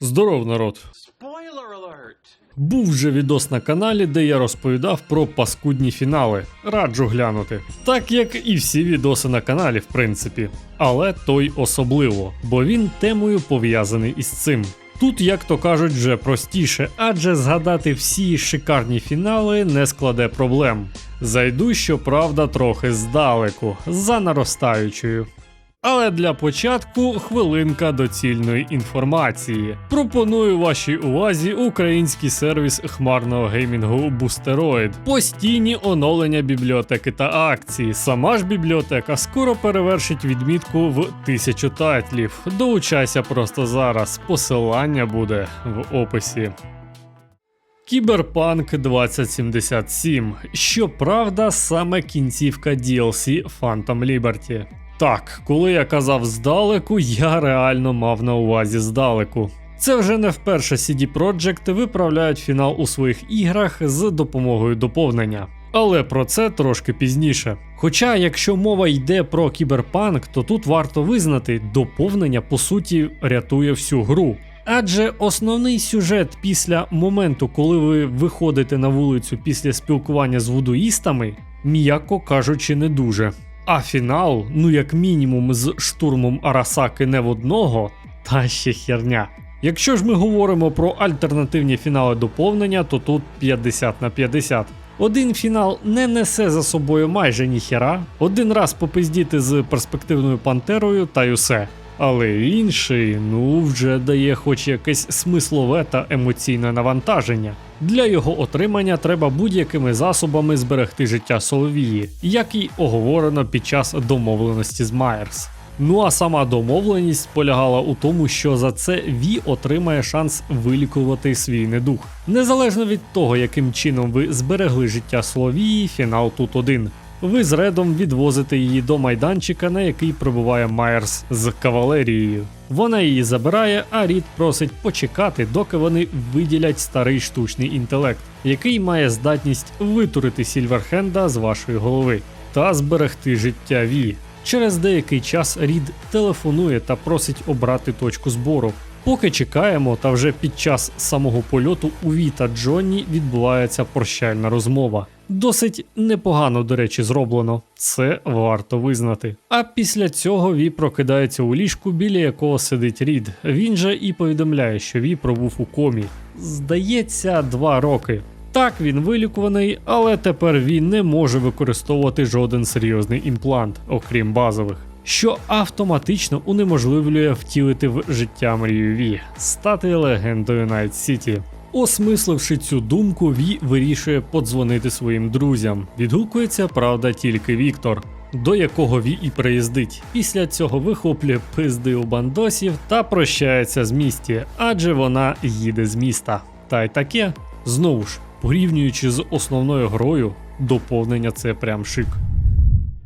Здоров, народ! Був вже відос на каналі, де я розповідав про паскудні фінали. Раджу глянути. Так як і всі відоси на каналі, в принципі. Але той особливо, бо він темою пов'язаний із цим. Тут, як то кажуть, вже простіше, адже згадати всі шикарні фінали не складе проблем. Зайду, щоправда, трохи здалеку, за наростаючою. Але для початку хвилинка доцільної інформації. Пропоную вашій увазі український сервіс хмарного геймінгу Boosteroid. Постійні оновлення бібліотеки та акції. Сама ж бібліотека скоро перевершить відмітку в тисячу тайтлів. Долучайся просто зараз. Посилання буде в описі. Кіберпанк 2077. Щоправда, саме кінцівка DLC Phantom Liberty. Так, коли я казав здалеку, я реально мав на увазі здалеку. Це вже не вперше CD Projekt виправляють фінал у своїх іграх з допомогою доповнення. Але про це трошки пізніше. Хоча, якщо мова йде про кіберпанк, то тут варто визнати, доповнення по суті рятує всю гру. Адже основний сюжет після моменту, коли ви виходите на вулицю після спілкування з вудуїстами, м'яко кажучи, не дуже. А фінал, ну як мінімум, з штурмом Арасаки не в одного, та ще херня. Якщо ж ми говоримо про альтернативні фінали доповнення, то тут 50 на 50. Один фінал не несе за собою майже ніхера, один раз попиздіти з перспективною пантерою та й усе. Але інший, ну, вже дає хоч якесь смислове та емоційне навантаження. Для його отримання треба будь-якими засобами зберегти життя Соловії, як і оговорено під час домовленості з Майерс. Ну а сама домовленість полягала у тому, що за це Ві отримає шанс вилікувати свій недух. Незалежно від того, яким чином ви зберегли життя Соловії, фінал тут один. Ви з Редом відвозите її до майданчика, на який прибуває Майерс з кавалерією. Вона її забирає, а Рід просить почекати, доки вони виділять старий штучний інтелект, який має здатність витурити Сільверхенда з вашої голови та зберегти життя Ві. Через деякий час Рід телефонує та просить обрати точку збору. Поки чекаємо, та вже під час самого польоту у Ві та Джонні відбувається прощальна розмова. Досить непогано, до речі, зроблено. Це варто визнати. А після цього Ві прокидається у ліжку, біля якого сидить Рід. Він же і повідомляє, що Ві пробув у комі. Здається, два роки. Так, він вилікуваний, але тепер він не може використовувати жоден серйозний імплант, окрім базових, що автоматично унеможливлює втілити в життя мрію Ві, стати легендою Найт Сіті. Осмисливши цю думку, Ві вирішує подзвонити своїм друзям. Відгукується, правда, тільки Віктор, до якого Ві і приїздить. Після цього вихоплює пизди у бандосів та прощається з місті, адже вона їде з міста. Та й таке, знову ж, порівнюючи з основною грою, доповнення це прям шик.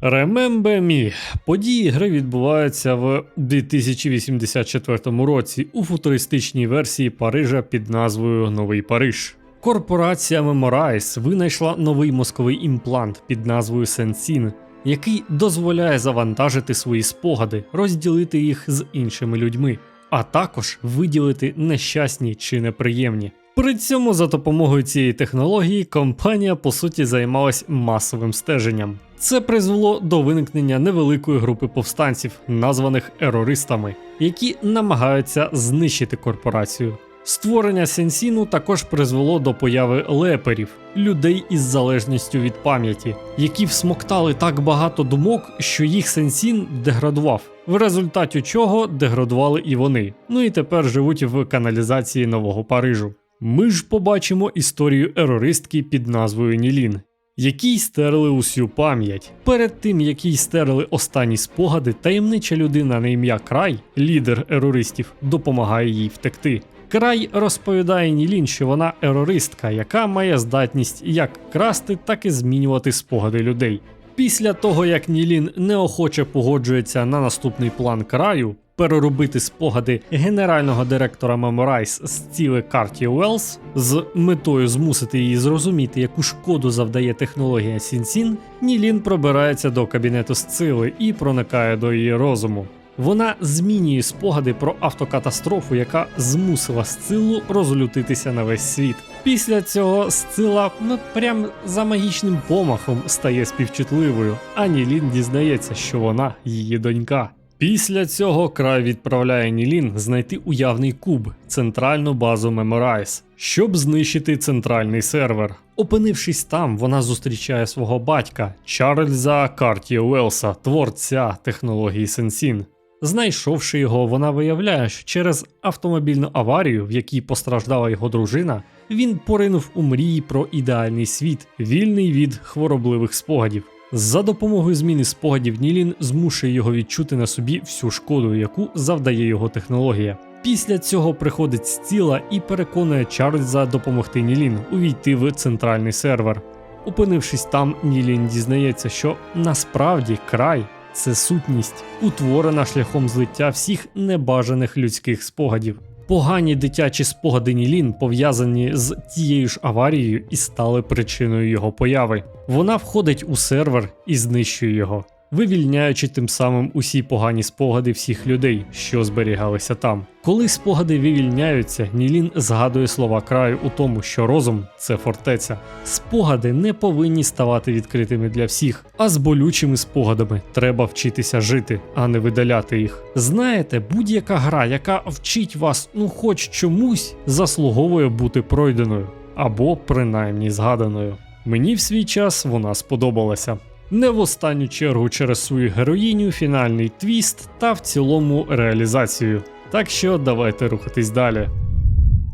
Remember Me. Події гри відбуваються в 2084 році у футуристичній версії Парижа під назвою Новий Париж. Корпорація Memorize винайшла новий мозковий імплант під назвою Sensін, який дозволяє завантажити свої спогади, розділити їх з іншими людьми, а також виділити нещасні чи неприємні. При цьому за допомогою цієї технології компанія по суті займалась масовим стеженням. Це призвело до виникнення невеликої групи повстанців, названих ерористами, які намагаються знищити корпорацію. Створення сенсіну також призвело до появи леперів, людей із залежністю від пам'яті, які всмоктали так багато думок, що їх сенсін деградував, в результаті чого деградували і вони. Ну і тепер живуть в каналізації нового Парижу. Ми ж побачимо історію ерористки під назвою Нілін, якій стерли усю пам'ять. Перед тим, як їй стерли останні спогади, таємнича людина на ім'я Край, лідер ерористів, допомагає їй втекти. Край розповідає Нілін, що вона ерористка, яка має здатність як красти, так і змінювати спогади людей. Після того, як Нілін неохоче погоджується на наступний план краю, переробити спогади генерального директора Memorize з ціли Карті Уелс з метою змусити її зрозуміти, яку шкоду завдає технологія Сінсін, Нілін пробирається до кабінету Сцили і проникає до її розуму. Вона змінює спогади про автокатастрофу, яка змусила Сцилу розлютитися на весь світ. Після цього Сцила ну, прям за магічним помахом стає співчутливою, а Нілін дізнається, що вона її донька. Після цього край відправляє Нілін знайти уявний куб, центральну базу Memorize, щоб знищити центральний сервер. Опинившись там, вона зустрічає свого батька Чарльза Картія Уелса, творця технології Сенсін. Знайшовши його, вона виявляє, що через автомобільну аварію, в якій постраждала його дружина, він поринув у мрії про ідеальний світ, вільний від хворобливих спогадів. За допомогою зміни спогадів Нілін змушує його відчути на собі всю шкоду, яку завдає його технологія. Після цього приходить Стіла і переконує Чарльза допомогти Нілін увійти в центральний сервер. Опинившись там, Нілін дізнається, що насправді край це сутність, утворена шляхом злиття всіх небажаних людських спогадів. Погані дитячі спогади Нілін пов'язані з тією ж аварією і стали причиною його появи. Вона входить у сервер і знищує його, вивільняючи тим самим усі погані спогади всіх людей, що зберігалися там. Коли спогади вивільняються, Нілін згадує слова краю у тому, що розум це фортеця. Спогади не повинні ставати відкритими для всіх, а з болючими спогадами треба вчитися жити, а не видаляти їх. Знаєте, будь-яка гра, яка вчить вас, ну хоч чомусь, заслуговує бути пройденою або принаймні згаданою. Мені в свій час вона сподобалася. Не в останню чергу через свою героїню, фінальний твіст та в цілому реалізацію. Так що давайте рухатись далі.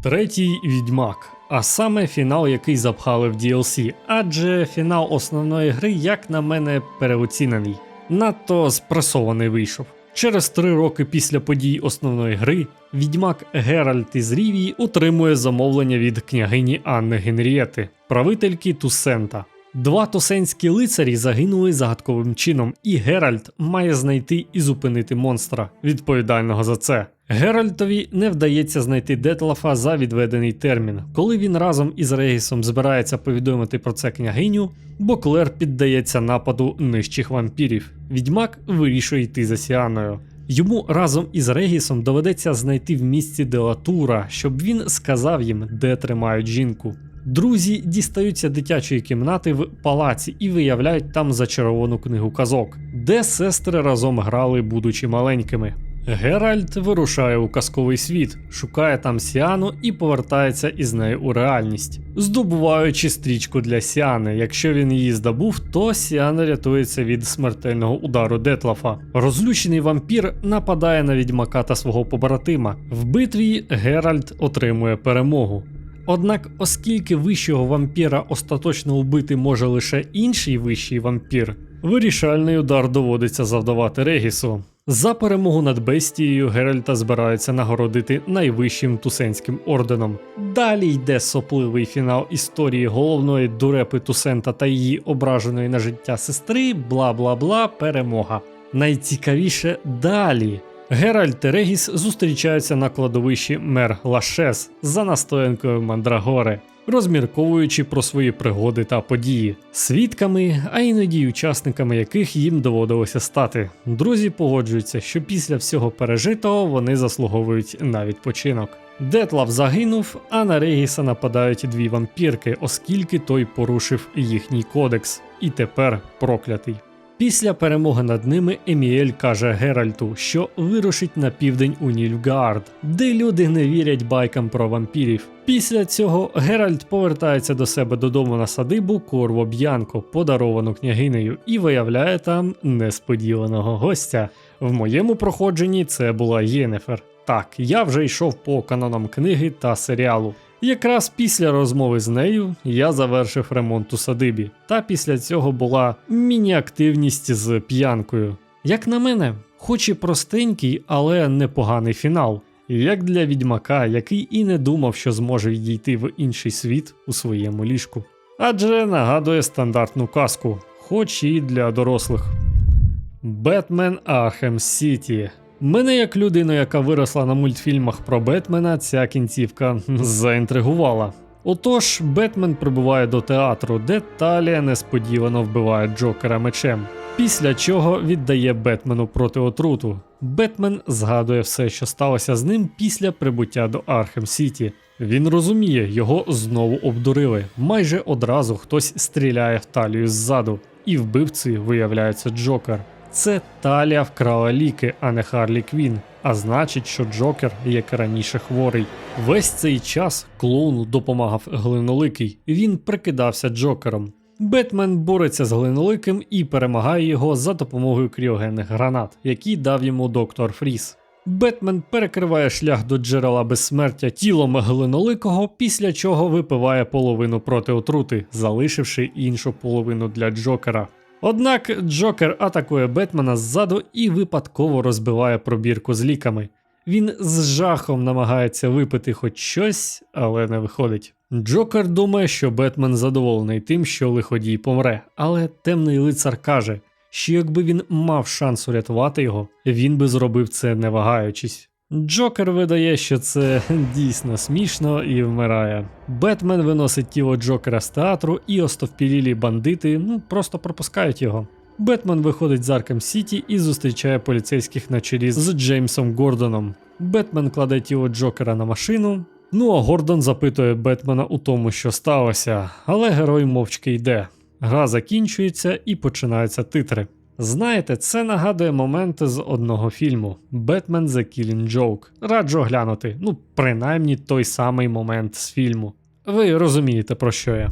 Третій відьмак. А саме фінал, який запхали в DLC, адже фінал основної гри, як на мене, переоцінений. Надто спресований вийшов. Через три роки після подій основної гри відьмак Геральт із Рівії отримує замовлення від княгині Анни Генрієти, правительки Тусента. Два тусенські лицарі загинули загадковим чином, і Геральт має знайти і зупинити монстра, відповідального за це. Геральтові не вдається знайти Детлафа за відведений термін. Коли він разом із Регісом збирається повідомити про це княгиню, Боклер піддається нападу нижчих вампірів. Відьмак вирішує йти за Сіаною. Йому разом із Регісом доведеться знайти в місті Делатура, щоб він сказав їм, де тримають жінку. Друзі дістаються дитячої кімнати в палаці і виявляють там зачаровану книгу казок, де сестри разом грали, будучи маленькими. Геральт вирушає у казковий світ, шукає там Сіану і повертається із нею у реальність, здобуваючи стрічку для Сіани. Якщо він її здобув, то Сіана рятується від смертельного удару Детлафа. Розлючений вампір нападає на відьмака та свого побратима. В битві Геральт отримує перемогу. Однак, оскільки вищого вампіра остаточно вбити може лише інший вищий вампір, вирішальний удар доводиться завдавати Регісу. За перемогу над бестією Геральта збираються нагородити найвищим тусенським орденом. Далі йде сопливий фінал історії головної дурепи Тусента та її ображеної на життя сестри, бла бла бла, перемога. Найцікавіше далі. Геральт та Регіс зустрічаються на кладовищі Мер Лашес за настоянкою Мандрагори, розмірковуючи про свої пригоди та події, свідками, а іноді учасниками яких їм доводилося стати. Друзі погоджуються, що після всього пережитого вони заслуговують на відпочинок. Детлав загинув, а на Регіса нападають дві вампірки, оскільки той порушив їхній кодекс, і тепер проклятий. Після перемоги над ними Еміель каже Геральту, що вирушить на південь у Нільфгаард, де люди не вірять байкам про вампірів. Після цього Геральт повертається до себе додому на садибу Корво Б'янко, подаровану княгинею, і виявляє там несподіваного гостя. В моєму проходженні це була Єнефер. Так, я вже йшов по канонам книги та серіалу. Якраз після розмови з нею я завершив ремонт у садибі, та після цього була міні-активність з п'янкою. Як на мене, хоч і простенький, але непоганий фінал, як для відьмака, який і не думав, що зможе відійти в інший світ у своєму ліжку. Адже нагадує стандартну казку, хоч і для дорослих. Бетмен Архем Сіті. Мене, як людину, яка виросла на мультфільмах про Бетмена, ця кінцівка заінтригувала. Отож, Бетмен прибуває до театру, де Талія несподівано вбиває Джокера мечем, після чого віддає Бетмену проти отруту. Бетмен згадує все, що сталося з ним після прибуття до Архем Сіті. Він розуміє, його знову обдурили. Майже одразу хтось стріляє в талію ззаду, і вбивцею виявляється Джокер. Це Талія вкрала ліки, а не Харлі Квін. А значить, що Джокер, як раніше, хворий. Весь цей час клоуну допомагав глиноликий. Він прикидався Джокером. Бетмен бореться з глиноликим і перемагає його за допомогою кріогенних гранат, які дав йому доктор Фріс. Бетмен перекриває шлях до джерела безсмертя тілом глиноликого, після чого випиває половину проти отрути, залишивши іншу половину для Джокера. Однак Джокер атакує Бетмена ззаду і випадково розбиває пробірку з ліками. Він з жахом намагається випити хоч щось, але не виходить. Джокер думає, що Бетмен задоволений тим, що лиходій помре, але темний лицар каже, що якби він мав шанс урятувати його, він би зробив це не вагаючись. Джокер видає, що це дійсно смішно і вмирає. Бетмен виносить тіло Джокера з театру, і остовпілілі бандити ну просто пропускають його. Бетмен виходить з Аркем Сіті і зустрічає поліцейських на чолі з Джеймсом Гордоном. Бетмен кладе тіло Джокера на машину. Ну а Гордон запитує Бетмена у тому, що сталося, але герой мовчки йде. Гра закінчується і починаються титри. Знаєте, це нагадує моменти з одного фільму Batman The Killing Joke. Раджу глянути, ну принаймні той самий момент з фільму. Ви розумієте про що я.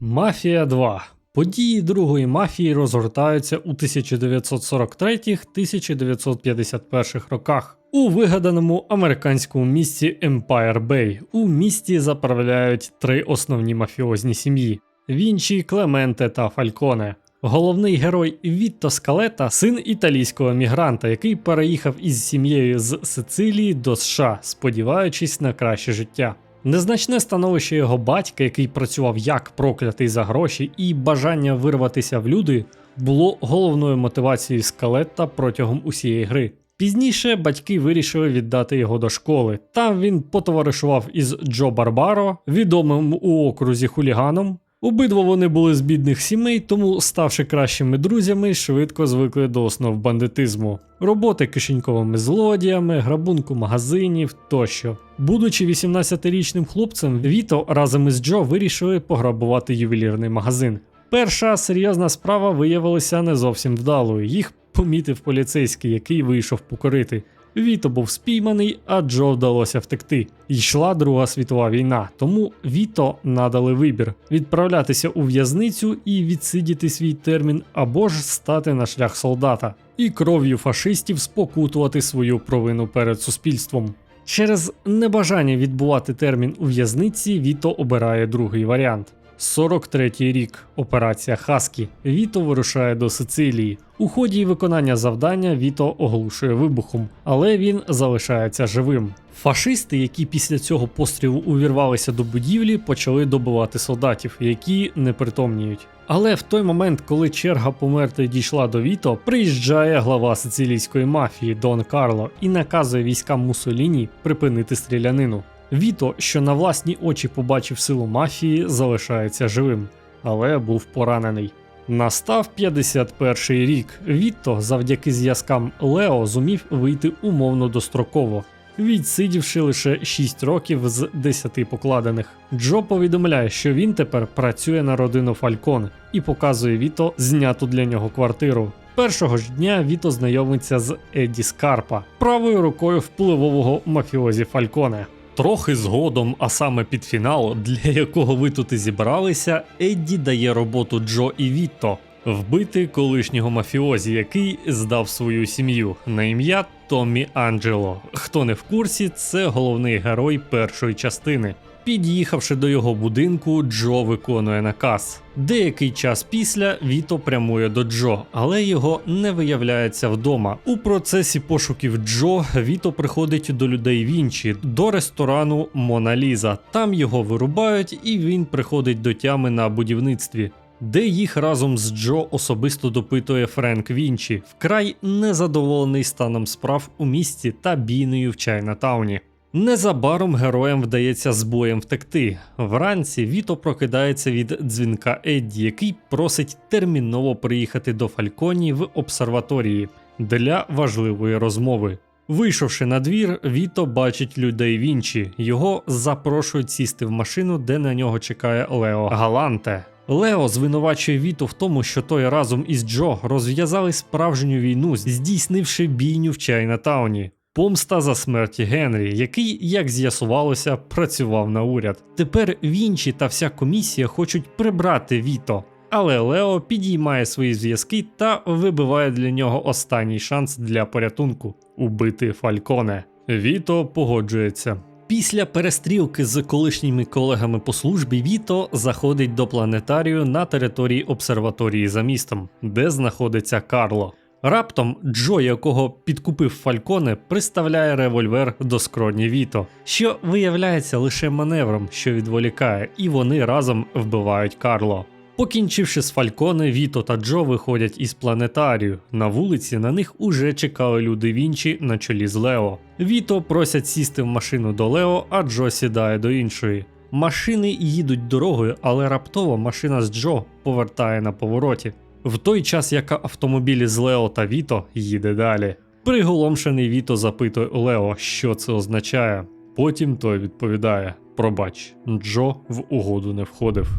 Мафія 2. Події другої мафії розгортаються у 1943-1951 роках. У вигаданому американському місті Empire Bay. У місті заправляють три основні мафіозні сім'ї: Вінчі, Клементе та Фальконе. Головний герой Вітто Скалета син італійського мігранта, який переїхав із сім'єю з Сицилії до США, сподіваючись на краще життя. Незначне становище його батька, який працював як проклятий за гроші, і бажання вирватися в люди було головною мотивацією скалетта протягом усієї гри. Пізніше батьки вирішили віддати його до школи. Там він потоваришував із Джо Барбаро, відомим у окрузі хуліганом. Обидва вони були з бідних сімей, тому, ставши кращими друзями, швидко звикли до основ бандитизму, роботи кишеньковими злодіями, грабунку магазинів тощо. Будучи 18-річним хлопцем, Віто разом із Джо вирішили пограбувати ювелірний магазин. Перша серйозна справа виявилася не зовсім вдалою. Їх помітив поліцейський, який вийшов покорити. Віто був спійманий, а Джо вдалося втекти. Йшла Друга світова війна, тому Віто надали вибір: відправлятися у в'язницю і відсидіти свій термін, або ж стати на шлях солдата і кров'ю фашистів спокутувати свою провину перед суспільством. Через небажання відбувати термін у в'язниці Віто обирає другий варіант. 43-й рік. Операція Хаскі. Віто вирушає до Сицилії. У ході виконання завдання Віто оглушує вибухом, але він залишається живим. Фашисти, які після цього пострілу увірвалися до будівлі, почали добивати солдатів, які не притомніють. Але в той момент, коли черга померти дійшла до Віто, приїжджає глава сицилійської мафії Дон Карло і наказує військам Муссоліні припинити стрілянину. Віто, що на власні очі побачив силу мафії, залишається живим, але був поранений. Настав 51-й рік. Вітто, завдяки зв'язкам Лео, зумів вийти умовно достроково, відсидівши лише 6 років з 10 покладених. Джо повідомляє, що він тепер працює на родину Фалькон і показує Віто зняту для нього квартиру. Першого ж дня Віто знайомиться з Едді Скарпа, правою рукою впливового мафіозі Фальконе. Трохи згодом, а саме під фінал, для якого ви тут і зібралися, Едді дає роботу Джо і Вітто вбити колишнього мафіозі, який здав свою сім'ю на ім'я Томмі Анджело. Хто не в курсі, це головний герой першої частини. Під'їхавши до його будинку, Джо виконує наказ. Деякий час після Віто прямує до Джо, але його не виявляється вдома. У процесі пошуків Джо Віто приходить до людей Вінчі, до ресторану Мона Ліза. Там його вирубають, і він приходить до тями на будівництві. Де їх разом з Джо особисто допитує Френк Вінчі, вкрай незадоволений станом справ у місті та бійною в Чайнатауні. Незабаром героям вдається з боєм втекти. Вранці Віто прокидається від дзвінка Едді, який просить терміново приїхати до Фальконі в обсерваторії. для важливої розмови. Вийшовши на двір, Віто бачить людей Вінчі. Його запрошують сісти в машину, де на нього чекає Лео Галанте. Лео звинувачує Віто в тому, що той разом із Джо розв'язали справжню війну, здійснивши бійню в Чайнатауні. Помста за смерті Генрі, який, як з'ясувалося, працював на уряд. Тепер Вінчі та вся комісія хочуть прибрати Віто. Але Лео підіймає свої зв'язки та вибиває для нього останній шанс для порятунку убити Фальконе. Віто погоджується. Після перестрілки з колишніми колегами по службі Віто заходить до планетарію на території обсерваторії за містом, де знаходиться Карло. Раптом Джо, якого підкупив Фальконе, приставляє револьвер до скроні Віто, що виявляється лише маневром, що відволікає, і вони разом вбивають Карло. Покінчивши з Фальконе, Віто та Джо виходять із планетарію. На вулиці на них уже чекали люди Вінчі на чолі з Лео. Віто просять сісти в машину до Лео, а Джо сідає до іншої. Машини їдуть дорогою, але раптово машина з Джо повертає на повороті. В той час, як автомобілі з Лео та Віто їде далі. Приголомшений Віто запитує Лео, що це означає. Потім той відповідає: Пробач, Джо в угоду не входив.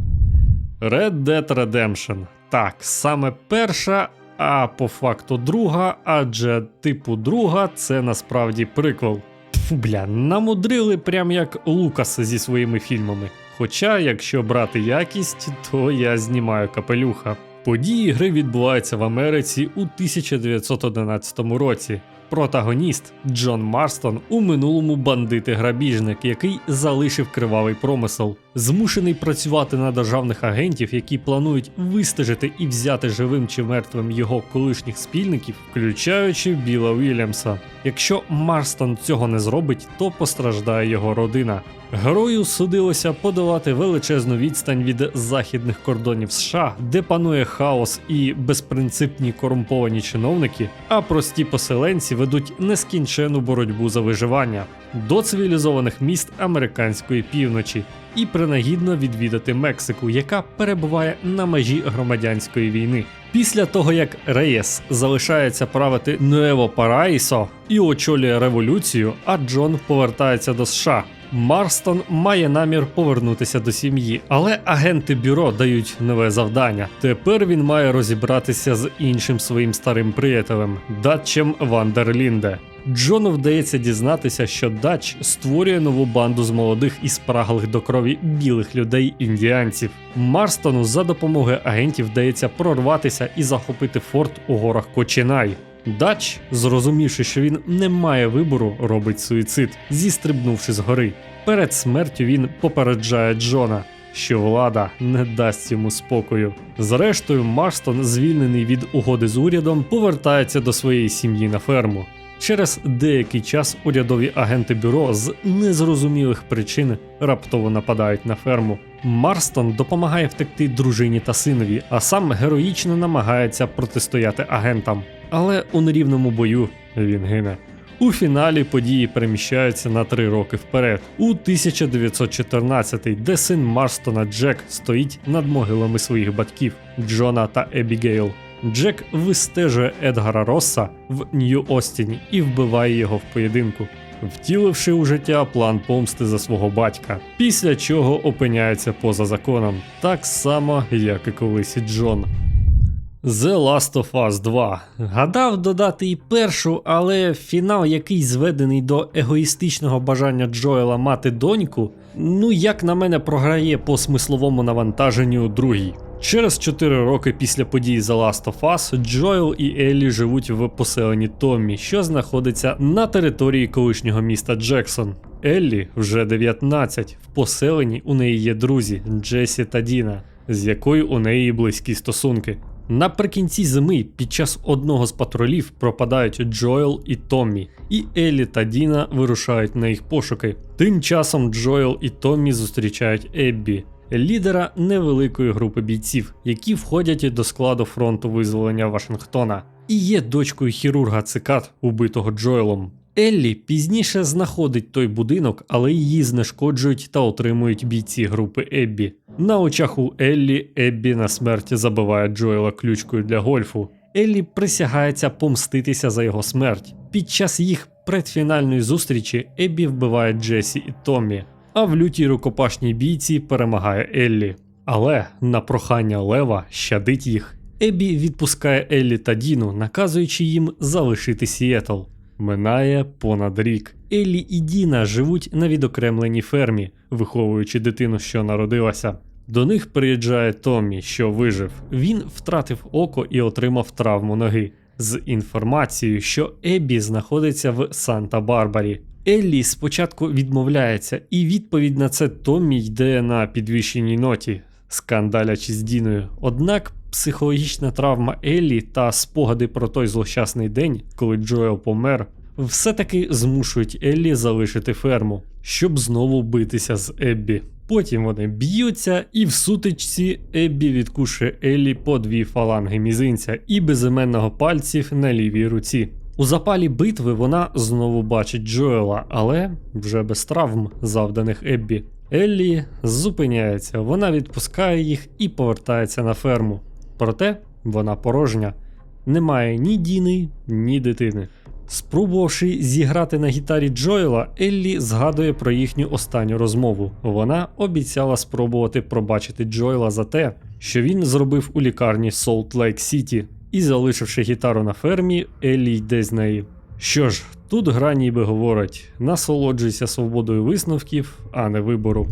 Red Dead Redemption. Так, саме перша, а по факту друга, адже типу друга це насправді приквел. Тьфу, бля, намудрили прям як Лукас зі своїми фільмами. Хоча, якщо брати якість, то я знімаю капелюха. Події гри відбуваються в Америці у 1911 році. Протагоніст Джон Марстон у минулому бандити-грабіжник, який залишив кривавий промисел, змушений працювати на державних агентів, які планують вистежити і взяти живим чи мертвим його колишніх спільників, включаючи Біла Вільямса. Якщо Марстон цього не зробить, то постраждає його родина. Герою судилося подолати величезну відстань від західних кордонів США, де панує хаос і безпринципні корумповані чиновники, а прості поселенці ведуть нескінчену боротьбу за виживання до цивілізованих міст американської півночі і принагідно відвідати Мексику, яка перебуває на межі громадянської війни. Після того, як Рейес залишається правити Нуево Параїсо і очолює революцію, а Джон повертається до США. Марстон має намір повернутися до сім'ї, але агенти бюро дають нове завдання. Тепер він має розібратися з іншим своїм старим приятелем Датчем Вандерлінде. Джону вдається дізнатися, що Дач створює нову банду з молодих і спраглих до крові білих людей індіанців. Марстону за допомогою агентів вдається прорватися і захопити форт у горах Кочинай. Дач, зрозумівши, що він не має вибору, робить суїцид, зістрибнувши з гори. Перед смертю він попереджає Джона, що влада не дасть йому спокою. Зрештою, Марстон, звільнений від угоди з урядом, повертається до своєї сім'ї на ферму. Через деякий час урядові агенти бюро з незрозумілих причин раптово нападають на ферму. Марстон допомагає втекти дружині та синові, а сам героїчно намагається протистояти агентам. Але у нерівному бою він гине. У фіналі події переміщаються на три роки вперед, у 1914, де син Марстона Джек стоїть над могилами своїх батьків Джона та Ебігейл. Джек вистежує Едгара Росса в Нью-Остіні і вбиває його в поєдинку, втіливши у життя план помсти за свого батька, після чого опиняється поза законом, так само, як і колись Джон. The Last of Us 2. Гадав додати і першу, але фінал, який зведений до егоїстичного бажання Джоела мати доньку, ну як на мене програє по смисловому навантаженню другій. Через 4 роки після подій The Last of Us Джоел і Еллі живуть в поселенні Томмі, що знаходиться на території колишнього міста Джексон. Еллі вже 19. В поселенні у неї є друзі Джесі та Діна, з якою у неї близькі стосунки. Наприкінці зими під час одного з патрулів пропадають Джоел і Томмі, і Еллі та Діна вирушають на їх пошуки. Тим часом Джоел і Томмі зустрічають Еббі, лідера невеликої групи бійців, які входять до складу фронту визволення Вашингтона, і є дочкою хірурга цикад, убитого Джоелом. Еллі пізніше знаходить той будинок, але її знешкоджують та отримують бійці групи Еббі. На очах у Еллі Еббі на смерті забиває Джоела ключкою для гольфу. Еллі присягається помститися за його смерть. Під час їх предфінальної зустрічі Еббі вбиває Джесі і Томмі, а в лютій рукопашній бійці перемагає Еллі. Але на прохання Лева щадить їх. Еббі відпускає Еллі та Діну, наказуючи їм залишити Сіетл. Минає понад рік. Еллі і Діна живуть на відокремленій фермі, виховуючи дитину, що народилася. До них приїжджає Томмі, що вижив. Він втратив око і отримав травму ноги. З інформацією, що Еббі знаходиться в Санта-Барбарі. Еллі спочатку відмовляється, і відповідь на це Томмі йде на підвищеній ноті, скандалячи з Діною. Однак психологічна травма Еллі та спогади про той злощасний день, коли Джоел помер, все-таки змушують Еллі залишити ферму, щоб знову битися з Еббі. Потім вони б'ються, і в сутичці Еббі відкушує Еллі по дві фаланги мізинця і безіменного пальців на лівій руці. У запалі битви вона знову бачить Джоела, але вже без травм, завданих Еббі. Еллі зупиняється, вона відпускає їх і повертається на ферму. Проте вона порожня. Немає ні Діни, ні дитини. Спробувавши зіграти на гітарі Джоела, Еллі згадує про їхню останню розмову. Вона обіцяла спробувати пробачити Джоела за те, що він зробив у лікарні Солт Лейк Сіті, і залишивши гітару на фермі, Еллі йде з неї. Що ж, тут гра ніби говорить: насолоджуйся свободою висновків, а не вибору.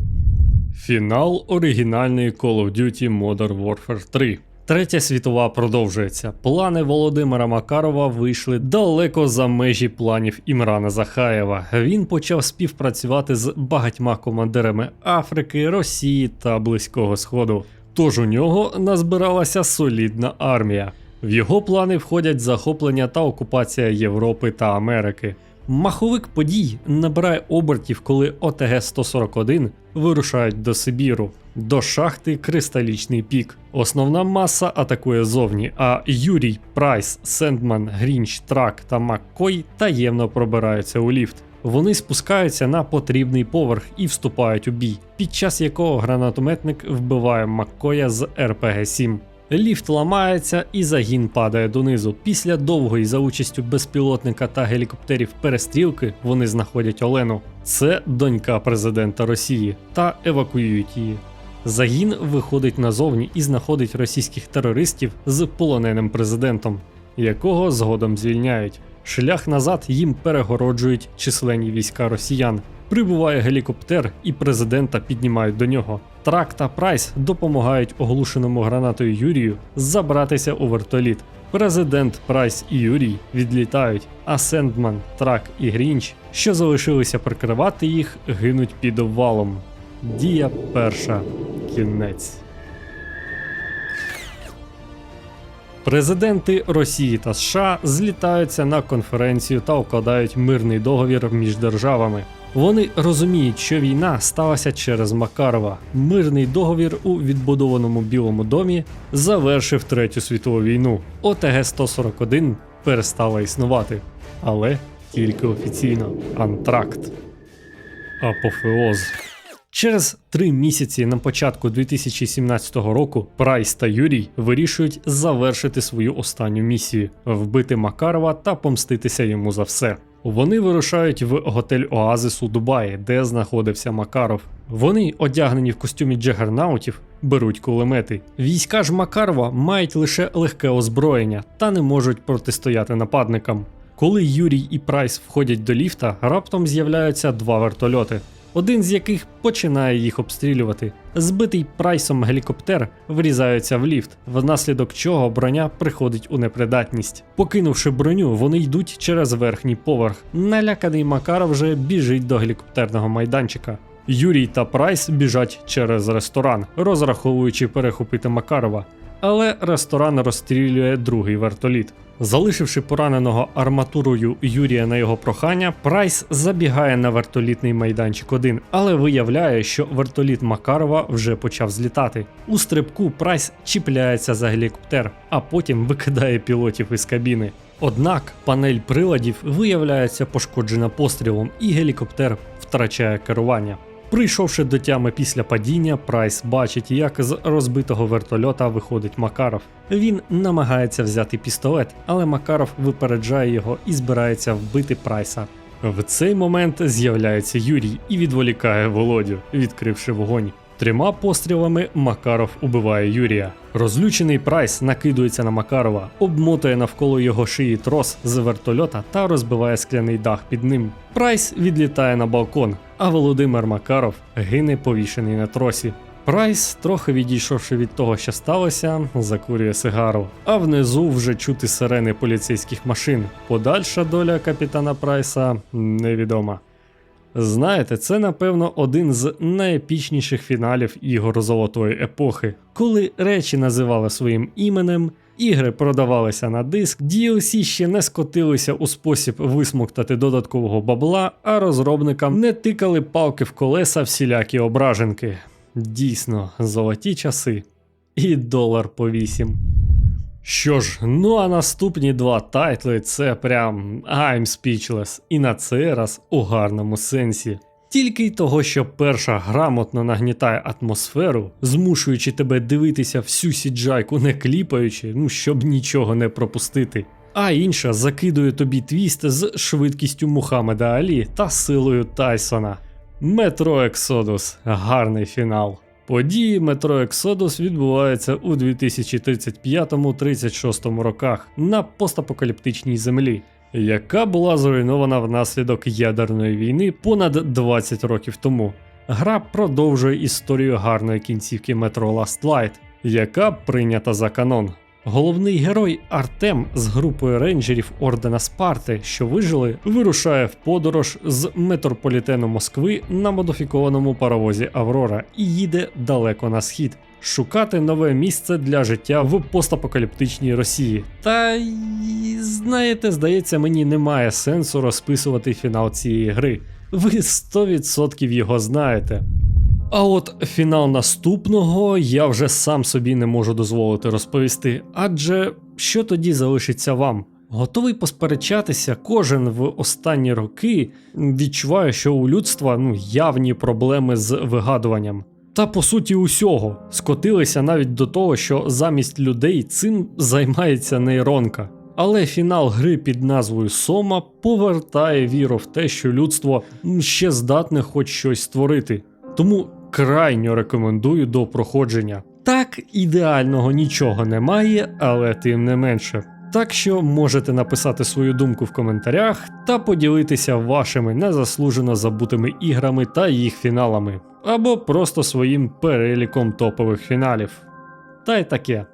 Фінал оригінальної Call of Duty Modern Warfare 3. Третя світова продовжується. Плани Володимира Макарова вийшли далеко за межі планів Імрана Захаєва. Він почав співпрацювати з багатьма командирами Африки, Росії та Близького Сходу. Тож у нього назбиралася солідна армія. В його плани входять захоплення та окупація Європи та Америки. Маховик подій набирає обертів, коли ОТГ-141 вирушають до Сибіру, до шахти Кристалічний Пік. Основна маса атакує зовні, а Юрій, Прайс, Сендман, Грінч, Трак та Маккой таємно пробираються у ліфт. Вони спускаються на потрібний поверх і вступають у бій, під час якого гранатометник вбиває Маккоя з РПГ-7. Ліфт ламається і загін падає донизу. Після довгої за участю безпілотника та гелікоптерів перестрілки вони знаходять Олену. Це донька президента Росії та евакуюють її. Загін виходить назовні і знаходить російських терористів з полоненим президентом, якого згодом звільняють. Шлях назад їм перегороджують численні війська росіян. Прибуває гелікоптер, і президента піднімають до нього. Трак та Прайс допомагають оглушеному гранатою Юрію забратися у вертоліт. Президент Прайс і Юрій відлітають, а Сендман, Трак і Грінч, що залишилися прикривати їх, гинуть під обвалом. Дія перша. Кінець. Президенти Росії та США злітаються на конференцію та укладають мирний договір між державами. Вони розуміють, що війна сталася через Макарова. Мирний договір у відбудованому Білому домі завершив Третю світову війну. ОТГ-141 перестала існувати, але тільки офіційно. Антракт. Апофеоз. Через три місяці на початку 2017 року Прайс та Юрій вирішують завершити свою останню місію вбити Макарова та помститися йому за все. Вони вирушають в готель Оазис у Дубаї, де знаходився Макаров. Вони, одягнені в костюмі джагернаутів, беруть кулемети. Війська ж Макарова мають лише легке озброєння та не можуть протистояти нападникам. Коли Юрій і Прайс входять до ліфта, раптом з'являються два вертольоти один з яких починає їх обстрілювати. Збитий прайсом гелікоптер врізається в ліфт, внаслідок чого броня приходить у непридатність. Покинувши броню, вони йдуть через верхній поверх. Наляканий Макаров вже біжить до гелікоптерного майданчика. Юрій та Прайс біжать через ресторан, розраховуючи перехопити Макарова. Але ресторан розстрілює другий вертоліт. Залишивши пораненого арматурою Юрія на його прохання, Прайс забігає на вертолітний майданчик один, але виявляє, що вертоліт Макарова вже почав злітати. У стрибку Прайс чіпляється за гелікоптер, а потім викидає пілотів із кабіни. Однак панель приладів виявляється пошкоджена пострілом, і гелікоптер втрачає керування. Прийшовши до тями після падіння, Прайс бачить, як з розбитого вертольота виходить Макаров. Він намагається взяти пістолет, але Макаров випереджає його і збирається вбити Прайса. В цей момент з'являється Юрій і відволікає Володю, відкривши вогонь. Трьома пострілами Макаров убиває Юрія. Розлючений Прайс накидується на Макарова, обмотує навколо його шиї трос з вертольота та розбиває скляний дах під ним. Прайс відлітає на балкон, а Володимир Макаров гине повішений на тросі. Прайс, трохи відійшовши від того, що сталося, закурює сигару. А внизу вже чути сирени поліцейських машин. Подальша доля капітана Прайса невідома. Знаєте, це напевно один з найепічніших фіналів ігор золотої епохи, коли речі називали своїм іменем, ігри продавалися на диск, DLC ще не скотилися у спосіб висмоктати додаткового бабла, а розробникам не тикали палки в колеса всілякі ображенки. Дійсно, золоті часи. І долар по 8. Що ж, ну а наступні два тайтли це прям I'm speechless, і на цей раз у гарному сенсі. Тільки й того, що перша грамотно нагнітає атмосферу, змушуючи тебе дивитися всю сіджайку не кліпаючи, ну щоб нічого не пропустити. А інша закидує тобі твіст з швидкістю Мухаммеда Алі та силою Тайсона. Метро Ексодус гарний фінал. Події Метро Ексодус відбуваються у 2035-36 роках на постапокаліптичній землі, яка була зруйнована внаслідок ядерної війни понад 20 років тому. Гра продовжує історію гарної кінцівки Metro Last Light, яка прийнята за канон. Головний герой Артем з групою рейнджерів Ордена Спарти, що вижили, вирушає в подорож з метрополітену Москви на модифікованому паровозі Аврора і їде далеко на схід. Шукати нове місце для життя в постапокаліптичній Росії. Та знаєте, здається, мені немає сенсу розписувати фінал цієї гри. Ви 100% його знаєте. А от фінал наступного я вже сам собі не можу дозволити розповісти, адже що тоді залишиться вам? Готовий посперечатися, кожен в останні роки відчуває, що у людства ну, явні проблеми з вигадуванням. Та по суті усього скотилися навіть до того, що замість людей цим займається нейронка. Але фінал гри під назвою Сома повертає віру в те, що людство ще здатне хоч щось створити. Тому крайньо рекомендую до проходження. Так, ідеального нічого немає, але тим не менше. Так що можете написати свою думку в коментарях та поділитися вашими незаслужено забутими іграми та їх фіналами, або просто своїм переліком топових фіналів. Та й таке.